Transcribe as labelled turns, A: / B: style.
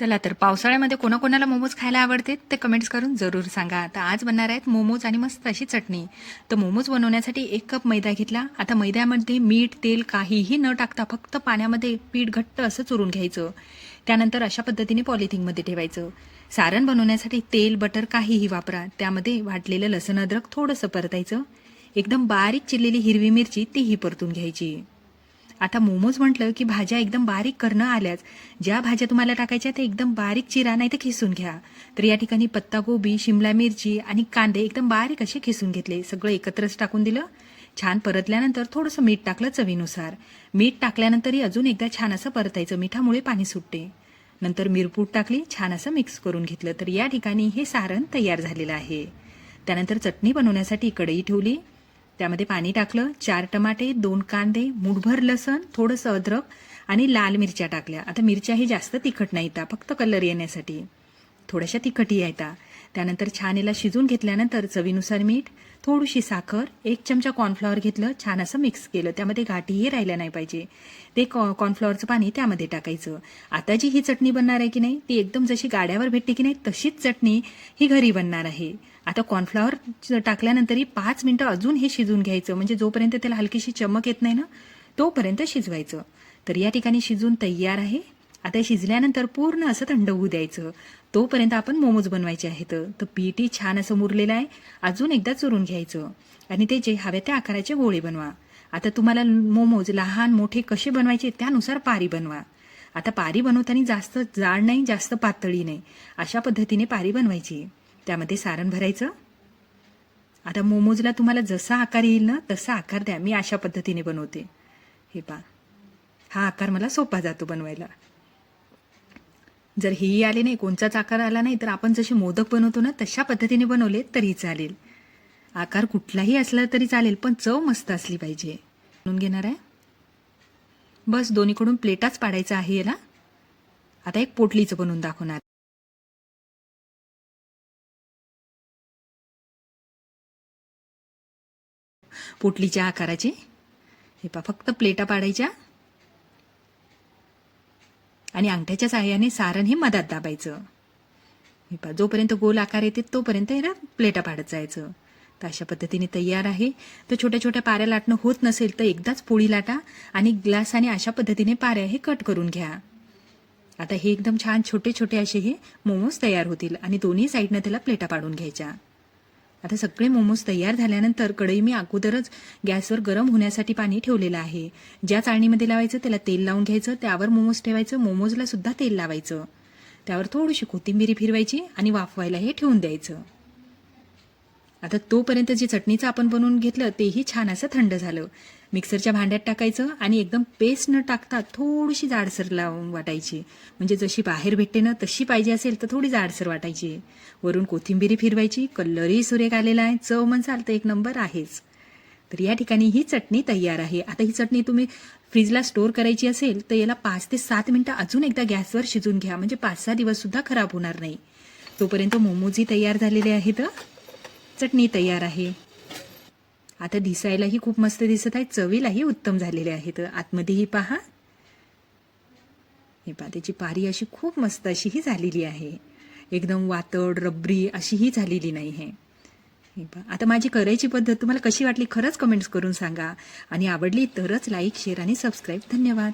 A: चला तर पावसाळ्यामध्ये कोणाकोणाला मोमोज खायला आवडते ते कमेंट्स करून जरूर सांगा. आता आज बनणार आहेत मोमोज आणि मस्त अशी चटणी. तर मोमोज बनवण्यासाठी एक कप मैदा घेतला. आता मैद्यामध्ये मीठ तेल काहीही न टाकता फक्त पाण्यामध्ये पीठ घट्ट असं चुरून घ्यायचं. त्यानंतर अशा पद्धतीने पॉलिथिनमध्ये ठेवायचं. सारण बनवण्यासाठी तेल बटर काहीही वापरा. त्यामध्ये वाटलेलं लसण अद्रक थोडंसं परतायचं. एकदम बारीक चिरलेली हिरवी मिरची तीही परतून घ्यायची. आता मोमोज म्हटलं की भाज्या एकदम बारीक करणं आल्याच. ज्या भाज्या तुम्हाला टाकायच्या त्या एकदम बारीक चिरा नाही तर खिसून घ्या. तर या ठिकाणी पत्तागोबी शिमला मिरची आणि कांदे एकदम बारीक असे खिसून घेतले. सगळं एकत्रच टाकून दिलं. छान परतल्यानंतर थोडंसं मीठ टाकलं चवीनुसार. मीठ टाकल्यानंतरही अजून एकदा छान असं परतायचं. मिठामुळे पाणी सुटते. नंतर मिरपूड टाकली छान असं मिक्स करून घेतलं. तर या ठिकाणी हे सारण तयार झालेलं आहे. त्यानंतर चटणी बनवण्यासाठी कढई ठेवली. त्यामध्ये पाणी टाकलं चार टमाटे दोन कांदे मुठभर लसण थोडंसं अद्रक आणि लाल मिरच्या टाकल्या. आता मिरच्याही जास्त तिखट नाही येतात फक्त कलर येण्यासाठी. थोड्याशा तिखटही येता त्यानंतर छान याला शिजून घेतल्यानंतर चवीनुसार मीठ थोडीशी साखर एक चमचा कॉर्नफ्लॉवर घेतलं छान असं मिक्स केलं. त्यामध्ये घाटीही राहिल्या नाही पाहिजे. ते कॉ कॉर्नफ्लॉवरचं पाणी त्यामध्ये टाकायचं. आता जी ही चटणी बनणार आहे की नाही ती एकदम जशी गाड्यावर भेटते की नाही तशीच चटणी ही घरी बनणार आहे. आता कॉर्नफ्लॉवर टाकल्यानंतरही पाच मिनटं अजून हे शिजून घ्यायचं. म्हणजे जोपर्यंत त्याला हलकीशी चमक येत नाही ना तोपर्यंत शिजवायचं. तर या ठिकाणी शिजून तयार आहे. आता शिजल्यानंतर पूर्ण असं थंड होऊ द्यायचं. तोपर्यंत आपण मोमोज बनवायचे आहेत. तर पीठही छान असं मुरलेलं आहे. अजून एकदा चुरून घ्यायचं. आणि ते जे हव्या त्या आकाराचे गोळे बनवा. आता तुम्हाला मोमोज लहान मोठे कसे बनवायचे त्यानुसार पारी बनवा. आता पारी बनवताना जास्त जाड नाही जास्त पातळी नाही. अशा पद्धतीने पारी बनवायची. त्यामध्ये सारण भरायचं. आता मोमोजला तुम्हाला जसा आकार येईल ना तसा आकार द्या. मी अशा पद्धतीने बनवते. हे पा हा आकार मला सोपा जातो बनवायला. जर हेही आले नाही कोणताच आकार आला नाही तर आपण जसे मोदक बनवतो ना तशा पद्धतीने बनवले तरी चालेल. आकार कुठलाही असला तरी चालेल पण चव मस्त असली पाहिजे. म्हणून घेणार आहे. बस दोन्हीकडून प्लेटाच पाडायचं आहे याला. आता एक पोटलीचं बनवून दाखवणार. पोटलीच्या आकाराचे? हे पा फक्त प्लेटा पाडायच्या. आणि अंगठ्याच्या साह्याने सारण हे मधात दाबायचं. हे पा जोपर्यंत गोल आकार येते तोपर्यंत याला प्लेटा पाडत जायचं. तर अशा पद्धतीने तयार आहे. तर छोट्या छोट्या पाऱ्या लाटणं होत नसेल तर एकदाच पोळी लाटा आणि ग्लास आणि अशा पद्धतीने पाऱ्या हे कट करून घ्या. आता हे एकदम छान छोटे छोटे असे हे मोमोज तयार होतील आणि दोन्ही साईडनं त्याला प्लेटा पाडून घ्यायच्या. आता सगळे मोमोज तयार झाल्यानंतर कढई मी अगोदरच गॅसवर गरम होण्यासाठी पाणी ठेवलेलं आहे. ज्या चाळणीमध्ये लावायचं त्याला तेल लावून घ्यायचं त्यावर मोमोज ठेवायचं मोमोजला सुद्धा तेल लावायचं. त्यावर थोडीशी कोथिंबिरी फिरवायची आणि वाफवायला हे ठेवून द्यायचं. आता तोपर्यंत जे चटणीचं आपण बनवून घेतलं तेही छान असं थंड झालं. मिक्सरच्या भांड्यात टाकायचं आणि एकदम पेस्ट न टाकता थोडीशी जाडसर लावून वाटायची. म्हणजे जशी बाहेर भेटते ना तशी पाहिजे असेल तर थोडी जाडसर वाटायची. वरून कोथिंबिरी फिरवायची कलरही सुरेख आलेला आहे चव म्हणसाल तर एक नंबर आहेच. तर या ठिकाणी ही चटणी तयार आहे. आता ही चटणी तुम्ही फ्रीजला स्टोअर करायची असेल तर याला पाच ते सात मिनटं अजून एकदा गॅसवर शिजून घ्या. म्हणजे पाच सहा दिवस सुद्धा खराब होणार नाही. तोपर्यंत मोमोजही तयार झालेले आहेत. चटणी तयार आहे. आता दिसायलाही खूप मस्त दिसत आहे. चवीलाही उत्तम झालेले आहेत. आतमध्येही पहा. हे पहा त्याची पारी अशी खूप मस्त अशी ही झालेली आहे. एकदम वातड रबरी अशी ही झालेली नाही आहे. हे पहा आता माझी करायची पद्धत तुम्हाला कशी वाटली खरंच कमेंट्स करून सांगा. आणि आवडली तरच लाईक शेअर आणि सबस्क्राईब धन्यवाद.